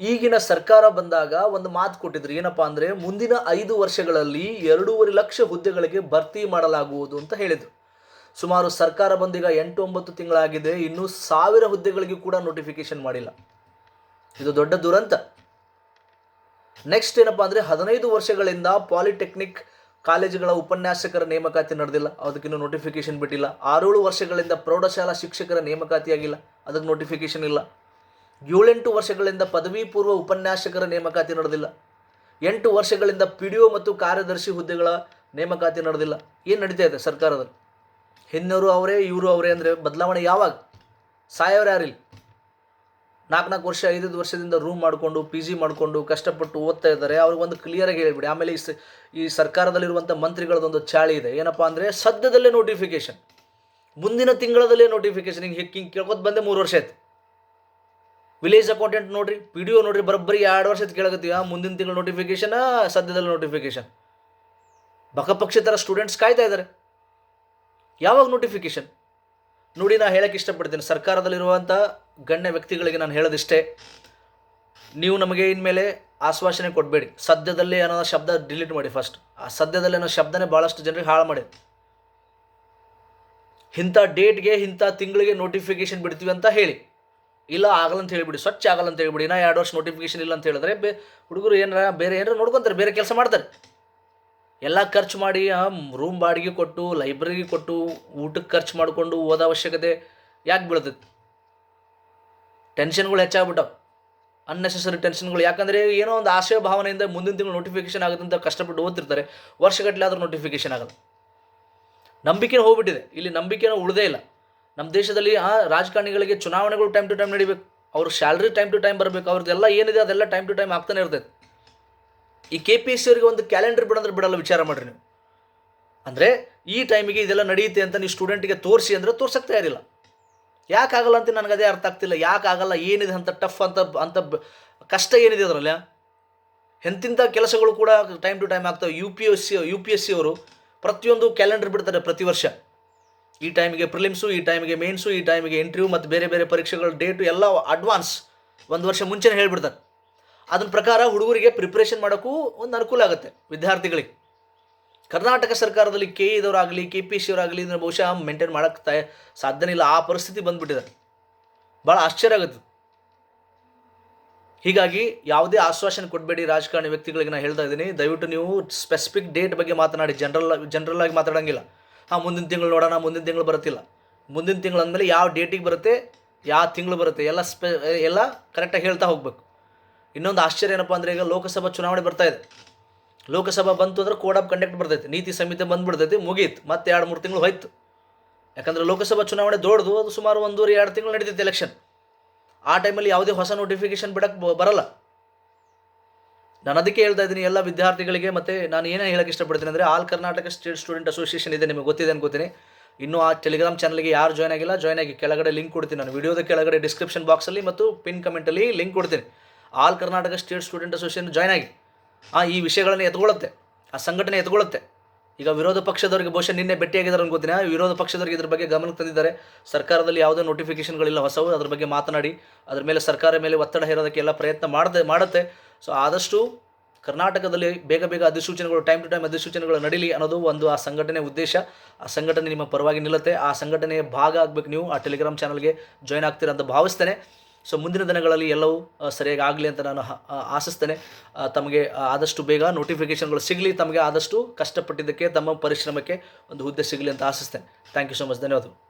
ಈಗಿನ ಸರ್ಕಾರ ಬಂದಾಗ ಒಂದು ಮಾತು ಕೊಟ್ಟಿದ್ರು. ಏನಪ್ಪಾ ಅಂದರೆ ಮುಂದಿನ ಐದು ವರ್ಷಗಳಲ್ಲಿ ಎರಡೂವರೆ ಲಕ್ಷ ಹುದ್ದೆಗಳಿಗೆ ಭರ್ತಿ ಮಾಡಲಾಗುವುದು ಅಂತ ಹೇಳಿದರು. ಸುಮಾರು ಸರ್ಕಾರ ಬಂದೀಗ ಎಂಟು ಒಂಬತ್ತು ತಿಂಗಳಾಗಿದೆ. ಇನ್ನೂ ಸಾವಿರ ಹುದ್ದೆಗಳಿಗೆ ಕೂಡ ನೋಟಿಫಿಕೇಶನ್ ಮಾಡಿಲ್ಲ. ಇದು ದೊಡ್ಡ ದುರಂತ. ನೆಕ್ಸ್ಟ್ ಏನಪ್ಪಾ ಅಂದರೆ ಹದಿನೈದು ವರ್ಷಗಳಿಂದ ಪಾಲಿಟೆಕ್ನಿಕ್ ಕಾಲೇಜುಗಳ ಉಪನ್ಯಾಸಕರ ನೇಮಕಾತಿ ನಡೆದಿಲ್ಲ. ಅದಕ್ಕಿನ್ನೂ ನೋಟಿಫಿಕೇಶನ್ ಬಿಟ್ಟಿಲ್ಲ. ಆರೇಳು ವರ್ಷಗಳಿಂದ ಪ್ರೌಢಶಾಲಾ ಶಿಕ್ಷಕರ ನೇಮಕಾತಿಯಾಗಿಲ್ಲ. ಅದಕ್ಕೆ ನೋಟಿಫಿಕೇಶನ್ ಇಲ್ಲ. ಏಳೆಂಟು ವರ್ಷಗಳಿಂದ ಪದವಿ ಪೂರ್ವ ಉಪನ್ಯಾಸಕರ ನೇಮಕಾತಿ ನಡೆದಿಲ್ಲ. ಎಂಟು ವರ್ಷಗಳಿಂದ ಪಿ ಡಿ ಒ ಮತ್ತು ಕಾರ್ಯದರ್ಶಿ ಹುದ್ದೆಗಳ ನೇಮಕಾತಿ ನಡೆದಿಲ್ಲ. ಏನು ನಡೀತಾ ಇದೆ ಸರ್ಕಾರದಲ್ಲಿ? ಹಿನ್ನೋರು ಅವರೇ, ಇವರು ಅವರೇ ಅಂದರೆ ಬದಲಾವಣೆ ಯಾವಾಗ? ಸಾಯೋರು ಯಾರಿಲ್ಲ? ನಾಲ್ಕು ನಾಲ್ಕು ವರ್ಷ, ಐದೈದು ವರ್ಷದಿಂದ ರೂಮ್ ಮಾಡಿಕೊಂಡು ಪಿ ಜಿ ಮಾಡಿಕೊಂಡು ಕಷ್ಟಪಟ್ಟು ಓದ್ತಾ ಇದ್ದಾರೆ. ಅವ್ರಿಗೆ ಒಂದು ಕ್ಲಿಯರಾಗಿ ಹೇಳಿಬಿಡಿ. ಆಮೇಲೆ ಈ ಸ, ಈ ಸರ್ಕಾರದಲ್ಲಿರುವಂಥ ಮಂತ್ರಿಗಳದೊಂದು ಚಾಳಿ ಇದೆ. ಏನಪ್ಪ ಅಂದರೆ ಸದ್ಯದಲ್ಲೇ ನೋಟಿಫಿಕೇಶನ್ ಮುಂದಿನ ತಿಂಗಳದಲ್ಲೇ ನೋಟಿಫಿಕೇಶನ್ ಹಿಂಗೆ ಹಿಂಗೆ ಕೇಳ್ಕೊತ ಬಂದೆ ಮೂರು ವರ್ಷ ಆಯ್ತು. ವಿಲೇಜ್ ಅಕೌಂಟೆಂಟ್ ನೋಡ್ರಿ ಪಿ ಡಿ ಒ ನೋಡ್ರಿ, ಬರೋಬ್ಬರಿ ಎರಡು ವರ್ಷದ ಕೇಳಕತ್ತೀವಿ. ಮುಂದಿನ ತಿಂಗಳು ನೋಟಿಫಿಕೇಶನ್ ಸದ್ಯದಲ್ಲಿ ನೋಟಿಫಿಕೇಶನ್ ಬಕಪಕ್ಷಿತರ ಸ್ಟೂಡೆಂಟ್ಸ್ ಕಾಯ್ತಾ ಇದ್ದಾರೆ ಯಾವಾಗ ನೋಟಿಫಿಕೇಶನ್ ನೋಡಿ ನಾನು ಹೇಳಕ್ಕೆ ಇಷ್ಟಪಡ್ತೀನಿ. ಸರ್ಕಾರದಲ್ಲಿರುವಂಥ ಗಣ್ಯ ವ್ಯಕ್ತಿಗಳಿಗೆ ನಾನು ಹೇಳೋದಿಷ್ಟೇ. ನೀವು ನಮಗೆ ಇನ್ಮೇಲೆ ಆಶ್ವಾಸನೆ ಕೊಡಬೇಡಿ. ಸದ್ಯದಲ್ಲೇ ಅನ್ನೋ ಶಬ್ದ ಡಿಲೀಟ್ ಮಾಡಿ ಫಸ್ಟ್ ಆ, ಸದ್ಯದಲ್ಲೇ ಅನ್ನೋ ಶಬ್ದನೇ ಭಾಳಷ್ಟು ಜನರಿಗೆ ಹಾಳು ಮಾಡಿ. ಇಂಥ ಡೇಟ್ಗೆ ಇಂಥ ತಿಂಗಳಿಗೆ ನೋಟಿಫಿಕೇಶನ್ ಬಿಡ್ತೀವಿ ಅಂತ ಹೇಳಿ. ಇಲ್ಲ ಆಗಲ್ಲ ಅಂತ ಹೇಳಿಬಿಡಿ, ಸ್ವಚ್ಛ ಆಗಲ್ಲ ಅಂತ ಹೇಳಿಬಿಡಿ ನಾ ಎರಡು ವರ್ಷ ನೋಟಿಫಿಕೇಶನ್ ಇಲ್ಲ ಅಂತ ಹೇಳಿದ್ರೆ ಬೇ ಹುಡುಗರು ಏನಾರ, ಬೇರೆ ಏನಾರ ನೋಡ್ಕೊಂತಾರೆ, ಬೇರೆ ಕೆಲಸ ಮಾಡ್ತಾರೆ. ಎಲ್ಲ ಖರ್ಚು ಮಾಡಿ ರೂಮ್ ಬಾಡಿಗೆ ಕೊಟ್ಟು ಲೈಬ್ರರಿಗೆ ಕೊಟ್ಟು, ಊಟಕ್ಕೆ ಖರ್ಚು ಮಾಡಿಕೊಂಡು ಓದೋ ಅವಶ್ಯಕತೆ ಯಾಕೆ ಬೀಳ್ತೈತಿ? ಟೆನ್ಷನ್ಗಳು ಹೆಚ್ಚಾಗ್ಬಿಟ್ಟವು. ಅನ್ನೆಸೆಸರಿ ಟೆನ್ಷನ್ಗಳು ಯಾಕಂದರೆ ಏನೋ ಒಂದು ಆಶಯ ಭಾವನೆಯಿಂದ ಮುಂದಿನ ತಿಂಗಳು ನೋಟಿಫಿಕೇಶನ್ ಆಗುತ್ತೆ ಅಂತ ಕಷ್ಟಪಟ್ಟು ಓದ್ತಿರ್ತಾರೆ. ವರ್ಷಗಟ್ಟಲೆ ಆದರೂ ನೋಟಿಫಿಕೇಶನ್ ಆಗಲ್ಲ. ನಂಬಿಕೆ ಹೋಗ್ಬಿಟ್ಟಿದೆ. ಇಲ್ಲಿ ನಂಬಿಕೆನೂ ಉಳಿದೇ ಇಲ್ಲ. ನಮ್ಮ ದೇಶದಲ್ಲಿ, ಆ, ರಾಜಕಾರಣಿಗಳಿಗೆ ಚುನಾವಣೆಗಳು ಟೈಮ್ ಟು ಟೈಮ್ ನಡಿಬೇಕು. ಅವ್ರ ಸ್ಯಾಲ್ರಿ ಟೈಮ್ ಟು ಟೈಮ್ ಬರಬೇಕು. ಅವ್ರದ್ದೆಲ್ಲ ಏನಿದೆ ಅದೆಲ್ಲ ಟೈಮ್ ಟು ಟೈಮ್ ಆಗ್ತಾನೆ ಇರ್ತೈತೆ. ಈ ಕೆ ಪಿ ಸಿ ಅವರಿಗೆ ಒಂದು ಕ್ಯಾಲೆಂಡರ್ ಬಿಡಂದ್ರೆ ಬಿಡಲ್ಲ, ವಿಚಾರ ಮಾಡಿರಿ ನೀವು. ಅಂದರೆ, ಈ ಟೈಮಿಗೆ ಇದೆಲ್ಲ ನಡೆಯುತ್ತೆ ಅಂತ ನೀವು ಸ್ಟೂಡೆಂಟಿಗೆ ತೋರಿಸಿ ಅಂದರೆ ತೋರ್ಸಕ್ಕೆ ತಯಾರಿಲ್ಲ. ಯಾಕೆ ಆಗಲ್ಲ ಅಂತ ನನಗೆ ಅದೇ ಅರ್ಥ ಆಗ್ತಿಲ್ಲ. ಯಾಕೆ ಆಗಲ್ಲ, ಏನಿದೆ ಅಂತ ಟಫ್ ಅಂತ ಅಂತ ಕಷ್ಟ ಏನಿದೆ ಅದರಲ್ಲಿ ಎಂತಿಂಥ ಕೆಲಸಗಳು ಕೂಡ ಟೈಮ್ ಟು ಟೈಮ್ ಆಗ್ತವೆ. U P S C U P S C ಅವರು ಪ್ರತಿಯೊಂದು ಕ್ಯಾಲೆಂಡರ್ ಬಿಡ್ತಾರೆ ಪ್ರತಿ ವರ್ಷ. ಈ ಟೈಮಿಗೆ ಪ್ರಿಲಿಮ್ಸು ಈ ಟೈಮಿಗೆ ಮೇನ್ಸು ಈ ಟೈಮಿಗೆ ಇಂಟರ್ವ್ಯೂ ಮತ್ತು ಬೇರೆ ಬೇರೆ ಪರೀಕ್ಷೆಗಳ ಡೇಟು ಎಲ್ಲ ಅಡ್ವಾನ್ಸ್ ಒಂದು ವರ್ಷ ಮುಂಚೆನೇ ಹೇಳ್ಬಿಡ್ತಾರೆ. ಅದನ್ನ ಪ್ರಕಾರ ಹುಡುಗರಿಗೆ ಪ್ರಿಪ್ರೇಷನ್ ಮಾಡೋಕ್ಕೂ ಒಂದು ಅನುಕೂಲ ಆಗುತ್ತೆ ವಿದ್ಯಾರ್ಥಿಗಳಿಗೆ. ಕರ್ನಾಟಕ ಸರ್ಕಾರದಲ್ಲಿ ಕೆ ಇದವರಾಗಲಿ ಕೆ ಪಿ ಸಿ ಅವರಾಗಲಿ ಇದನ್ನು ಬಹುಶಃ ಮೇಂಟೈನ್ ಮಾಡೋಕ್ಕೆ ತಯ ಸಾಧ್ಯನೇ ಇಲ್ಲ. ಆ ಪರಿಸ್ಥಿತಿ ಬಂದುಬಿಟ್ಟಿದೆ. ಭಾಳ ಆಶ್ಚರ್ಯ ಆಗುತ್ತೆ. ಹೀಗಾಗಿ ಯಾವುದೇ ಆಶ್ವಾಸನೆ ಕೊಡಬೇಡಿ ರಾಜಕಾರಣಿ ವ್ಯಕ್ತಿಗಳಿಗೆ ನಾನು ಹೇಳ್ತಾ ಇದ್ದೀನಿ. ದಯವಿಟ್ಟು ನೀವು ಸ್ಪೆಸಿಫಿಕ್ ಡೇಟ್ ಬಗ್ಗೆ ಮಾತನಾಡಿ. ಜನರಲ್ ಜನರಲ್ ಆಗಿ ಮಾತಾಡೋಂಗಿಲ್ಲ. ಹಾಂ ಮುಂದಿನ ತಿಂಗಳು ನೋಡೋಣ, ಮುಂದಿನ ತಿಂಗಳು ಬರುತ್ತಿಲ್ಲ. ಮುಂದಿನ ತಿಂಗಳು ಅಂದಮೇಲೆ ಯಾವ ಡೇಟಿಗೆ ಬರುತ್ತೆ, ಯಾವ ತಿಂಗಳು ಬರುತ್ತೆ, ಎಲ್ಲ ಸ್ಪೆ ಎಲ್ಲ ಕರೆಕ್ಟಾಗಿ ಹೇಳ್ತಾ ಹೋಗ್ಬೇಕು. ಇನ್ನೊಂದು ಆಶ್ಚರ್ಯ ಏನಪ್ಪ ಅಂದರೆ ಈಗ ಲೋಕಸಭಾ ಚುನಾವಣೆ ಬರ್ತಾ ಇದೆ. ಲೋಕಸಭಾ ಬಂತು ಅಂದ್ರೆ ಕೋಡ್ ಆಫ್ ಕಂಡಕ್ಟ್ ಬರ್ತೈತೆ, ನೀತಿ ಸಂಹಿತೆ ಬಂದ್ಬಿಡ್ತೈತಿ, ಮುಗೀತು, ಮತ್ತೆ ಎರಡು, ಮೂರು ತಿಂಗಳು ಹೋಯ್ತು. ಯಾಕಂದರೆ ಲೋಕಸಭಾ ಚುನಾವಣೆ ದೊಡ್ಡದು, ಅದು ಸುಮಾರು ಒಂದೂವರೆ, ಎರಡು ತಿಂಗಳು ನಡೀತೈತೆ ಎಲೆಕ್ಷನ್ ಆ ಟೈಮಲ್ಲಿ ಯಾವುದೇ ಹೊಸ ನೋಟಿಫಿಕೇಶನ್ ಬಿಡಕ್ಕೆ ಬರಲ್ಲ. ನಾನು ಅದಕ್ಕೆ ಹೇಳ್ತಾ ಇದ್ದೀನಿ, ಎಲ್ಲ ವಿದ್ಯಾರ್ಥಿಗಳಿಗೆ, ಮತ್ತು ನಾನು ಏನೇ ಹೇಳಕ್ಕೆ ಇಷ್ಟಪಡ್ತೀನಿ ಅಂದರೆ, all Karnataka state student association ಇದೆ, ನಿಮಗೆ ಗೊತ್ತಿದೆ ಅನ್ಕೋತೀನಿ. ಇನ್ನೂ ಆ ಟೆಲಿಗ್ರಾಮ್ ಚಾನಲ್ಗೆ ಯಾರು ಜಾಯ್ನ್ ಆಗಿಲ್ಲ ಜಾಯ್ನ್ ಆಗಿ ಕೆಳಗಡೆ ಲಿಂಕ್ ಕೊಡ್ತೀನಿ ನಾನು. ವಿಡಿಯೋದ ಕೆಳಗಡೆ ಡಿಸ್ಕ್ರಿಪ್ಷನ್ ಬಾಕ್ಸಲ್ಲಿ ಮತ್ತು ಪಿನ್ ಕಮೆಂಟಲ್ಲಿ ಲಿಂಕ್ ಕೊಡ್ತೀನಿ. All Karnataka state student association join ಆಗಿ. ಆ, ಈ ವಿಷಯಗಳನ್ನು ಎತ್ಕೊಳ್ಳುತ್ತೆ. ಆ ಸಂಘಟನೆ ಎತ್ಕೊಳ್ಳುತ್ತೆ. ಈಗ ವಿರೋಧ ಪಕ್ಷದವರಿಗೆ ಬಹುಶಃ ನಿನ್ನೆ ಭೇಟಿಯಾಗಿದ್ದಾರೆ ಅನ್ಕೋತೀನಿ. ವಿರೋಧ ಪಕ್ಷದವರಿಗೆ ಇದ್ರ ಬಗ್ಗೆ ಗಮನಕ್ಕೆ ತಂದಿದ್ದಾರೆ. ಸರ್ಕಾರದಲ್ಲಿ ಯಾವುದೇ ನೋಟಿಫಿಕೇಶನ್ಗಳಿಲ್ಲ ಹೊಸವು ಅದ್ರ ಬಗ್ಗೆ ಮಾತನಾಡಿ. ಅದ್ರ ಮೇಲೆ ಸರ್ಕಾರ ಮೇಲೆ ಒತ್ತಡ ಹೇರೋದಕ್ಕೆ ಎಲ್ಲ ಪ್ರಯತ್ನ ಮಾಡದೆ ಮಾಡುತ್ತೆ. ಸೊ ಆದಷ್ಟು ಕರ್ನಾಟಕದಲ್ಲಿ ಬೇಗ ಬೇಗ ಅಧಿಸೂಚನೆಗಳು ಟೈಮ್ ಟು ಟೈಮ್ ಅಧಿಸೂಚನೆಗಳು ನಡೀಲಿ ಅನ್ನೋದು ಒಂದು ಆ ಸಂಘಟನೆ ಉದ್ದೇಶ. ಆ ಸಂಘಟನೆ ನಿಮ್ಮ ಪರವಾಗಿ ನಿಲ್ಲುತ್ತೆ. ಆ ಸಂಘಟನೆಯ ಭಾಗ ಆಗಬೇಕು ನೀವು. ಆ ಟೆಲಿಗ್ರಾಮ್ ಚಾನಲ್ಗೆ ಜಾಯ್ನ್ ಆಗ್ತೀರ ಅಂತ ಭಾವಿಸ್ತೇನೆ. ಸೊ ಮುಂದಿನ ದಿನಗಳಲ್ಲಿ ಎಲ್ಲವೂ ಸರಿಯಾಗಿ ಆಗಲಿ ಅಂತ ನಾನು ಆಶಿಸ್ತೇನೆ. ತಮಗೆ ಆದಷ್ಟು ಬೇಗ ನೋಟಿಫಿಕೇಷನ್ಗಳು ಸಿಗಲಿ, ತಮಗೆ ಆದಷ್ಟು ಕಷ್ಟಪಟ್ಟಿದ್ದಕ್ಕೆ, ತಮ್ಮ ಪರಿಶ್ರಮಕ್ಕೆ ಒಂದು ಹುದ್ದೆ ಸಿಗಲಿ ಅಂತ ಆಶಿಸ್ತೇನೆ. ಥ್ಯಾಂಕ್ ಯು ಸೊ ಮಚ್ ಧನ್ಯವಾದಗಳು.